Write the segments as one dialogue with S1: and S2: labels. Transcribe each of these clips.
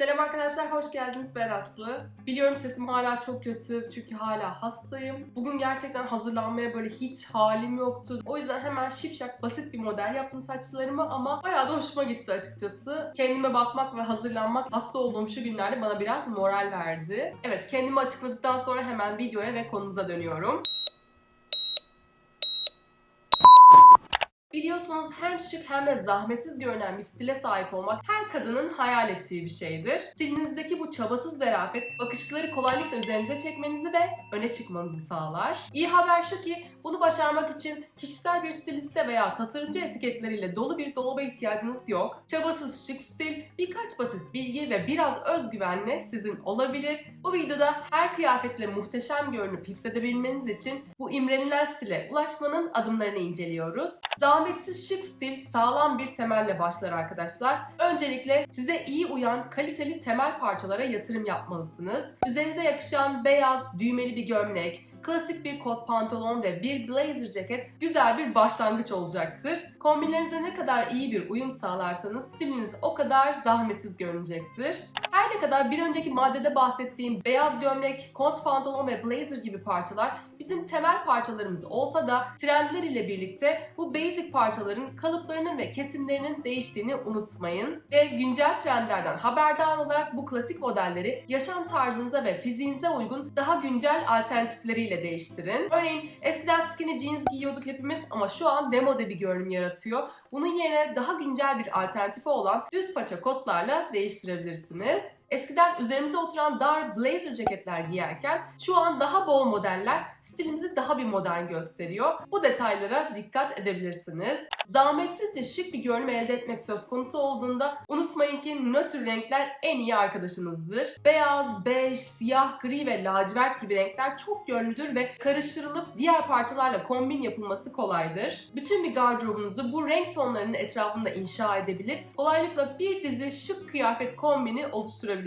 S1: Selam arkadaşlar, hoş geldiniz ben Aslı. Biliyorum sesim hala çok kötü çünkü hala hastayım. Bugün gerçekten hazırlanmaya böyle hiç halim yoktu. O yüzden hemen şipşak basit bir model yaptım saçlarımı ama bayağı da hoşuma gitti açıkçası. Kendime bakmak ve hazırlanmak hasta olduğum şu günlerde bana biraz moral verdi. Evet, kendimi açıkladıktan sonra hemen videoya ve konumuza dönüyorum. Biliyorsunuz hem şık hem de zahmetsiz görünen bir stile sahip olmak her kadının hayal ettiği bir şeydir. Stilinizdeki bu çabasız zarafet bakışları kolaylıkla üzerinize çekmenizi ve öne çıkmanızı sağlar. İyi haber şu ki bunu başarmak için kişisel bir stiliste veya tasarımcı etiketleriyle dolu bir dolaba ihtiyacınız yok. Çabasız şık stil birkaç basit bilgi ve biraz özgüvenle sizin olabilir. Bu videoda her kıyafetle muhteşem görünüp hissedebilmeniz için bu imrenilen stile ulaşmanın adımlarını inceliyoruz. Zahmetsiz şık stil sağlam bir temelle başlar arkadaşlar. Öncelikle size iyi uyan kaliteli temel parçalara yatırım yapmalısınız. Üzerinize yakışan beyaz düğmeli bir gömlek, klasik bir kot pantolon ve bir blazer ceket güzel bir başlangıç olacaktır. Kombinlerinizde ne kadar iyi bir uyum sağlarsanız stiliniz o kadar zahmetsiz görünecektir. Her ne kadar bir önceki maddede bahsettiğim beyaz gömlek, kot pantolon ve blazer gibi parçalar bizim temel parçalarımız olsa da trendler ile birlikte bu basic parçaların kalıplarının ve kesimlerinin değiştiğini unutmayın. Ve güncel trendlerden haberdar olarak bu klasik modelleri yaşam tarzınıza ve fiziğinize uygun daha güncel alternatifleriyle değiştirin. Örneğin eskiden skinny jeans giyiyorduk hepimiz ama şu an demode bir görünüm yaratıyor. Bunun yerine daha güncel bir alternatifi olan düz paça kotlarla değiştirebilirsiniz. Eskiden üzerimize oturan dar blazer ceketler giyerken şu an daha bol modeller stilimizi daha bir modern gösteriyor. Bu detaylara dikkat edebilirsiniz. Zahmetsizce şık bir görünüm elde etmek söz konusu olduğunda unutmayın ki nötr renkler en iyi arkadaşınızdır. Beyaz, bej, siyah, gri ve lacivert gibi renkler çok yönlüdür ve karıştırılıp diğer parçalarla kombin yapılması kolaydır. Bütün bir gardırobunuzu bu renk tonlarının etrafında inşa edebilir, kolaylıkla bir dizi şık kıyafet kombini oluşturabilirsiniz.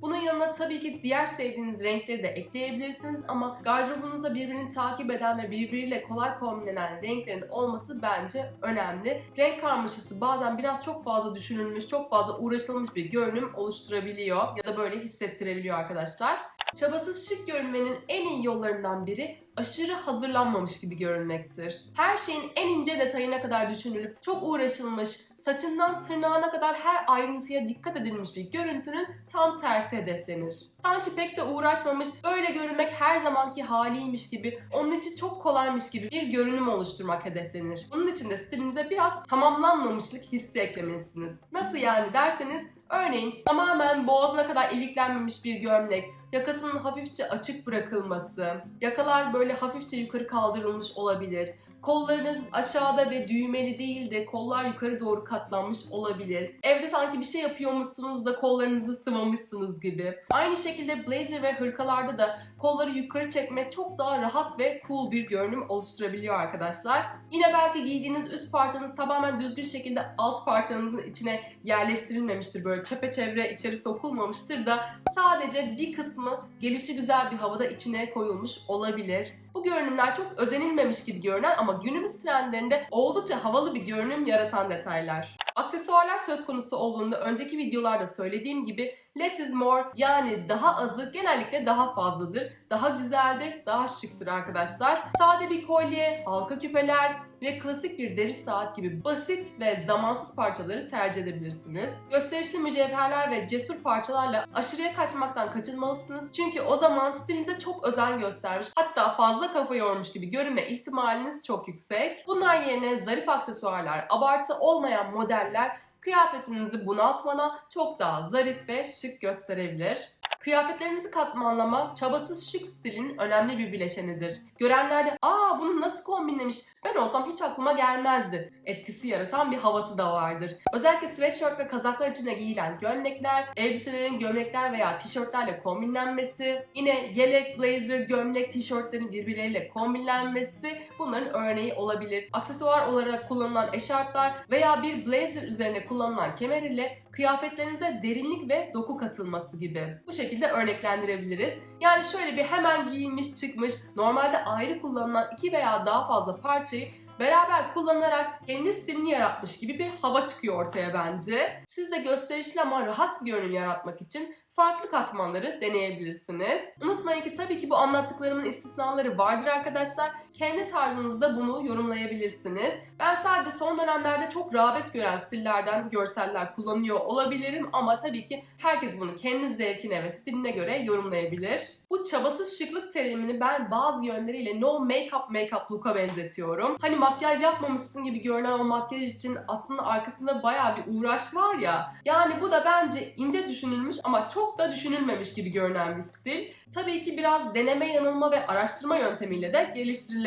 S1: Bunun yanına tabii ki diğer sevdiğiniz renkleri de ekleyebilirsiniz ama gardırobunuzda birbirini takip eden ve birbiriyle kolay kombinlenen renklerin olması bence önemli. Renk karmaşası bazen biraz çok fazla düşünülmüş, çok fazla uğraşılmış bir görünüm oluşturabiliyor ya da böyle hissettirebiliyor arkadaşlar. Çabasız şık görünmenin en iyi yollarından biri aşırı hazırlanmamış gibi görünmektir. Her şeyin en ince detayına kadar düşünülüp çok uğraşılmış, saçından tırnağına kadar her ayrıntıya dikkat edilmiş bir görüntünün tam tersi hedeflenir. Sanki pek de uğraşmamış, böyle görünmek her zamanki haliymiş gibi, onun için çok kolaymış gibi bir görünüm oluşturmak hedeflenir. Bunun için de stilinize biraz tamamlanmamışlık hissi eklemelisiniz. Nasıl yani derseniz, örneğin tamamen boğazına kadar iliklenmemiş bir gömlek, yakasının hafifçe açık bırakılması, yakalar böyle hafifçe yukarı kaldırılmış olabilir. Kollarınız aşağıda ve düğmeli değil de kollar yukarı doğru katlanmış olabilir. Evde sanki bir şey yapıyormuşsunuz da kollarınızı sıvamışsınız gibi. Aynı şekilde blazer ve hırkalarda da kolları yukarı çekmek çok daha rahat ve cool bir görünüm oluşturabiliyor arkadaşlar. Yine belki giydiğiniz üst parçanız tamamen düzgün şekilde alt parçanızın içine yerleştirilmemiştir. Böyle çepeçevre içeri sokulmamıştır da sadece bir kısmı gelişi güzel bir havada içine koyulmuş olabilir. Bu görünümler çok özenilmemiş gibi görünen ama günümüz trendlerinde oldukça havalı bir görünüm yaratan detaylar. Aksesuarlar söz konusu olduğunda önceki videolarda söylediğim gibi less is more yani daha azı genellikle daha fazladır, daha güzeldir, daha şıktır arkadaşlar. Sade bir kolye, halka küpeler ve klasik bir deri saat gibi basit ve zamansız parçaları tercih edebilirsiniz. Gösterişli mücevherler ve cesur parçalarla aşırıya kaçmaktan kaçınmalısınız. Çünkü o zaman stilinize çok özen göstermiş hatta fazla kafa yormuş gibi görünme ihtimaliniz çok yüksek. Bunlar yerine zarif aksesuarlar, abartı olmayan modeller kıyafetinizi bunaltmana çok daha zarif ve şık gösterebilir. Kıyafetlerinizi katmanlama, çabasız şık stilin önemli bir bileşenidir. Görenlerde ''Aa bunu nasıl kombinlemiş, ben olsam hiç aklıma gelmezdi'' etkisi yaratan bir havası da vardır. Özellikle sweatshirt ve kazaklar içine giyilen gömlekler, elbiselerin gömlekler veya tişörtlerle kombinlenmesi, yine yelek, blazer, gömlek, tişörtlerin birbirleriyle kombinlenmesi bunların örneği olabilir. Aksesuar olarak kullanılan eşarplar veya bir blazer üzerine kullanılan kemer ile kıyafetlerinize derinlik ve doku katılması gibi. Bu şekilde örneklendirebiliriz. Yani şöyle bir hemen giyinmiş çıkmış, normalde ayrı kullanılan iki veya daha fazla parçayı Beraber kullanarak kendi stilini yaratmış gibi bir hava çıkıyor ortaya bence. Siz de gösterişli ama rahat bir görünüm yaratmak için farklı katmanları deneyebilirsiniz. Unutmayın ki tabii ki bu anlattıklarımın istisnaları vardır arkadaşlar. Kendi tarzınızda bunu yorumlayabilirsiniz. Ben sadece son dönemlerde çok rağbet gören stillerden görseller kullanıyor olabilirim ama tabii ki herkes bunu kendi zevkine ve stiline göre yorumlayabilir. Bu çabasız şıklık terimini ben bazı yönleriyle no make-up make-up look'a benzetiyorum. Hani makyaj yapmamışsın gibi görünen o makyaj için aslında arkasında bayağı bir uğraş var ya. Yani bu da bence ince düşünülmüş ama çok da düşünülmemiş gibi görünen bir stil. Tabii ki biraz deneme yanılma ve araştırma yöntemiyle de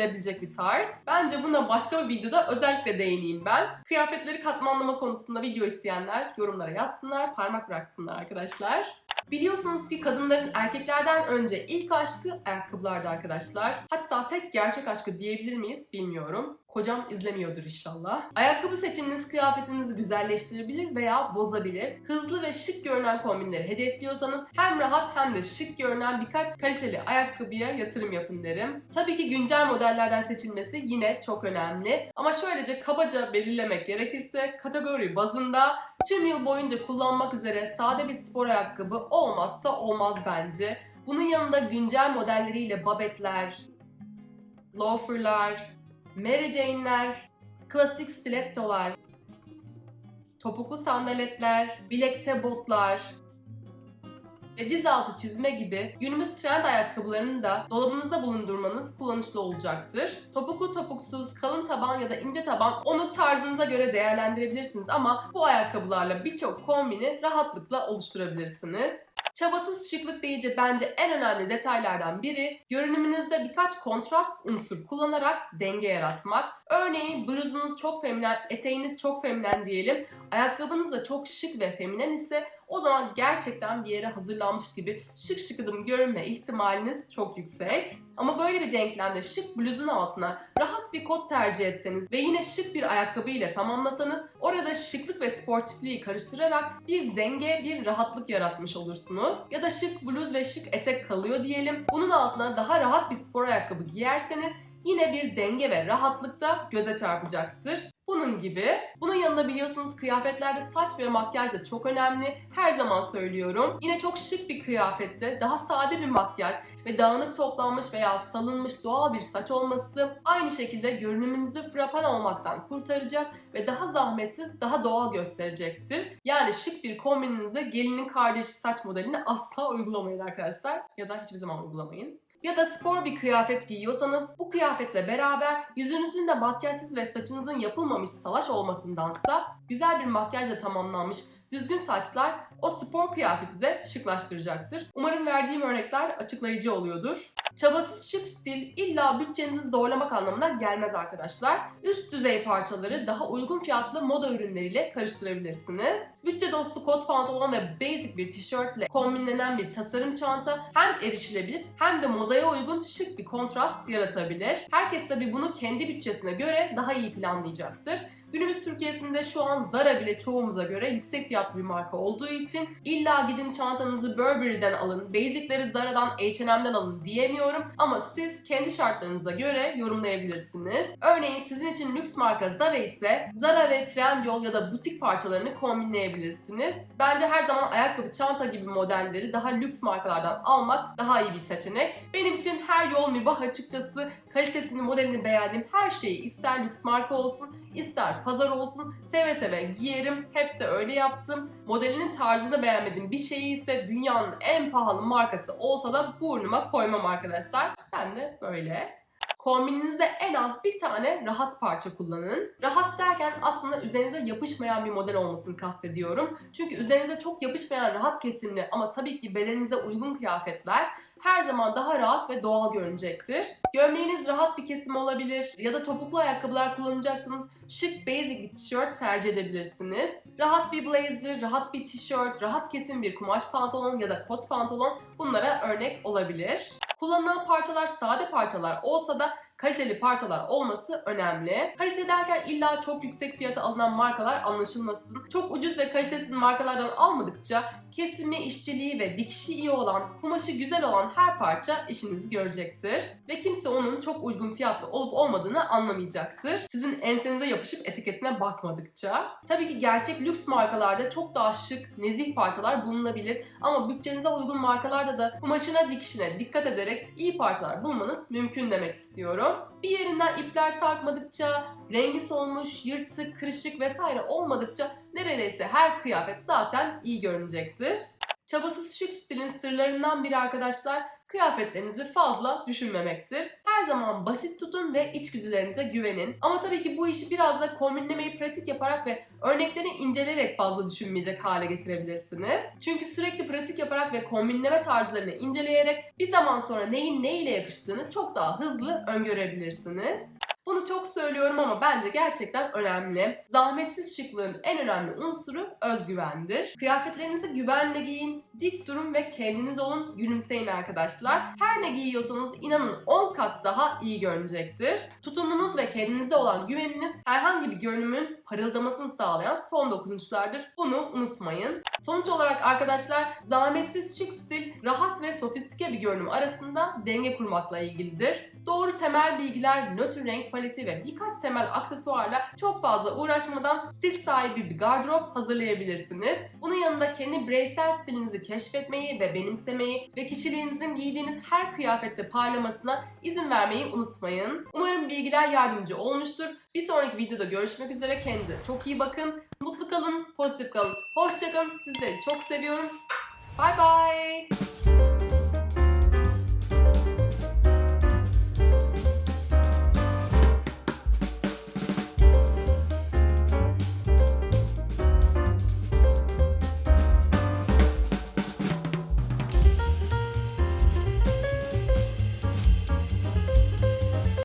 S1: geliştirilebilecek bir tarz. Bence buna başka bir videoda özellikle değineyim ben. Kıyafetleri katmanlama konusunda video isteyenler yorumlara yazsınlar, parmak bıraksınlar arkadaşlar. Biliyorsunuz ki kadınların erkeklerden önce ilk aşkı ayakkabılardı arkadaşlar. Hatta tek gerçek aşkı diyebilir miyiz bilmiyorum. Kocam izlemiyordur inşallah. Ayakkabı seçiminiz kıyafetinizi güzelleştirebilir veya bozabilir. Hızlı ve şık görünen kombinleri hedefliyorsanız hem rahat hem de şık görünen birkaç kaliteli ayakkabıya yatırım yapın derim. Tabii ki güncel modellerden seçilmesi yine çok önemli. Ama şöylece kabaca belirlemek gerekirse kategori bazında tüm yıl boyunca kullanmak üzere sade bir spor ayakkabı olmazsa olmaz bence. Bunun yanında güncel modelleriyle babetler, loaferlar, Mary Jane'ler, klasik stilettolar, topuklu sandaletler, bilekte botlar ve diz altı çizme gibi günümüz trend ayakkabılarını da dolabınızda bulundurmanız kullanışlı olacaktır. Topuklu topuksuz, kalın taban ya da ince taban onu tarzınıza göre değerlendirebilirsiniz ama bu ayakkabılarla birçok kombini rahatlıkla oluşturabilirsiniz. Çabasız şıklık deyince bence en önemli detaylardan biri görünümünüzde birkaç kontrast unsur kullanarak denge yaratmak. Örneğin bluzunuz çok feminen, eteğiniz çok feminen diyelim. Ayakkabınız da çok şık ve feminen ise o zaman gerçekten bir yere hazırlanmış gibi şık şıkıdım görünme ihtimaliniz çok yüksek. Ama böyle bir denklemde şık bluzun altına rahat bir kot tercih etseniz ve yine şık bir ayakkabı ile tamamlasanız orada şıklık ve sportifliği karıştırarak bir denge, bir rahatlık yaratmış olursunuz. Ya da şık bluz ve şık etek kalıyor diyelim. Bunun altına daha rahat bir spor ayakkabı giyerseniz yine bir denge ve rahatlık da göze çarpacaktır. Bunun gibi. Bunun yanında biliyorsunuz kıyafetlerde saç ve makyaj da çok önemli. Her zaman söylüyorum. Yine çok şık bir kıyafette daha sade bir makyaj ve dağınık toplanmış veya salınmış doğal bir saç olması aynı şekilde görünümünüzü frapan olmaktan kurtaracak ve daha zahmetsiz, daha doğal gösterecektir. Yani şık bir kombininizde gelinin kardeşi saç modelini asla uygulamayın arkadaşlar. Ya da hiçbir zaman uygulamayın ya da spor bir kıyafet giyiyorsanız bu kıyafetle beraber yüzünüzün de makyajsız ve saçınızın yapılmamış salaş olmasındansa güzel bir makyajla tamamlanmış düzgün saçlar o spor kıyafeti de şıklaştıracaktır. Umarım verdiğim örnekler açıklayıcı oluyordur. Çabasız şık stil illa bütçenizi zorlamak anlamına gelmez arkadaşlar. Üst düzey parçaları daha uygun fiyatlı moda ürünleriyle karıştırabilirsiniz. Bütçe dostu kot pantolon ve basic bir tişörtle kombinlenen bir tasarım çanta hem erişilebilir hem de modaya uygun şık bir kontrast yaratabilir. Herkes tabi bunu kendi bütçesine göre daha iyi planlayacaktır. Günümüz Türkiye'sinde şu an Zara bile çoğumuza göre yüksek fiyatlı bir marka olduğu için illa gidin çantanızı Burberry'den alın, basicleri Zara'dan, H&M'den alın diyemiyorum ama siz kendi şartlarınıza göre yorumlayabilirsiniz. Örneğin sizin için lüks marka Zara ise Zara ve Trendyol ya da butik parçalarını kombinleyebilirsiniz. Bence her zaman ayakkabı, çanta gibi modelleri daha lüks markalardan almak daha iyi bir seçenek. Benim için her yol mübah açıkçası kalitesini, modelini beğendiğim her şeyi ister lüks marka olsun, ister pazar olsun seve seve giyerim. Hep de öyle yaptım. Modelinin tarzını beğenmediğim bir şeyi ise dünyanın en pahalı markası olsa da burnuma koymam arkadaşlar. Ben de böyle. Kombininizde en az bir tane rahat parça kullanın. Rahat derken aslında üzerinize yapışmayan bir model olmasını kastediyorum. Çünkü üzerinize çok yapışmayan rahat kesimli ama tabii ki bedeninize uygun kıyafetler her zaman daha rahat ve doğal görünecektir. Gömleğiniz rahat bir kesim olabilir ya da topuklu ayakkabılar kullanacaksanız şık basic bir tişört tercih edebilirsiniz. Rahat bir blazer, rahat bir tişört, rahat kesim bir kumaş pantolon ya da kot pantolon bunlara örnek olabilir. Kullanılan parçalar sade parçalar olsa da kaliteli parçalar olması önemli. Kalite derken illa çok yüksek fiyata alınan markalar anlaşılmasın. Çok ucuz ve kalitesiz markalardan almadıkça kesimi, işçiliği ve dikişi iyi olan, kumaşı güzel olan her parça işinizi görecektir. Ve kimse onun çok uygun fiyatlı olup olmadığını anlamayacaktır. Sizin ensenize yapışıp etiketine bakmadıkça. Tabii ki gerçek lüks markalarda çok daha şık, nezih parçalar bulunabilir ama bütçenize uygun markalarda da kumaşına, dikişine dikkat ederek iyi parçalar bulmanız mümkün demek istiyorum. Bir yerinden ipler sarkmadıkça, rengi solmuş, yırtık, kırışık vesaire olmadıkça neredeyse her kıyafet zaten iyi görünecektir. Çabasız şık stilin sırlarından biri arkadaşlar kıyafetlerinizi fazla düşünmemektir. Her zaman basit tutun ve içgüdülerinize güvenin. Ama tabii ki bu işi biraz da kombinlemeyi pratik yaparak ve örnekleri inceleyerek fazla düşünmeyecek hale getirebilirsiniz. Çünkü sürekli pratik yaparak ve kombinleme tarzlarını inceleyerek bir zaman sonra neyin neyle yakıştığını çok daha hızlı öngörebilirsiniz. Bunu çok söylüyorum ama bence gerçekten önemli. Zahmetsiz şıklığın en önemli unsuru özgüvendir. Kıyafetlerinizi güvenle giyin, dik durun ve kendiniz olun, gülümseyin arkadaşlar. Her ne giyiyorsanız inanın 10 kat daha iyi görünecektir. Tutumunuz ve kendinize olan güveniniz herhangi bir görünümün parıldamasını sağlayan son dokunuşlardır. Bunu unutmayın. Sonuç olarak arkadaşlar zahmetsiz şık stil, rahat ve sofistike bir görünüm arasında denge kurmakla ilgilidir. Doğru temel bilgiler, nötr renk paleti ve birkaç temel aksesuarla çok fazla uğraşmadan stil sahibi bir gardırop hazırlayabilirsiniz. Bunun yanında kendi bireysel stilinizi keşfetmeyi ve benimsemeyi ve kişiliğinizin giydiğiniz her kıyafette parlamasına izin vermeyi unutmayın. Umarım bilgiler yardımcı olmuştur. Bir sonraki videoda görüşmek üzere. Kendinize çok iyi bakın. Mutlu kalın, pozitif kalın. Hoşçakalın. Sizleri çok seviyorum. Bye bye.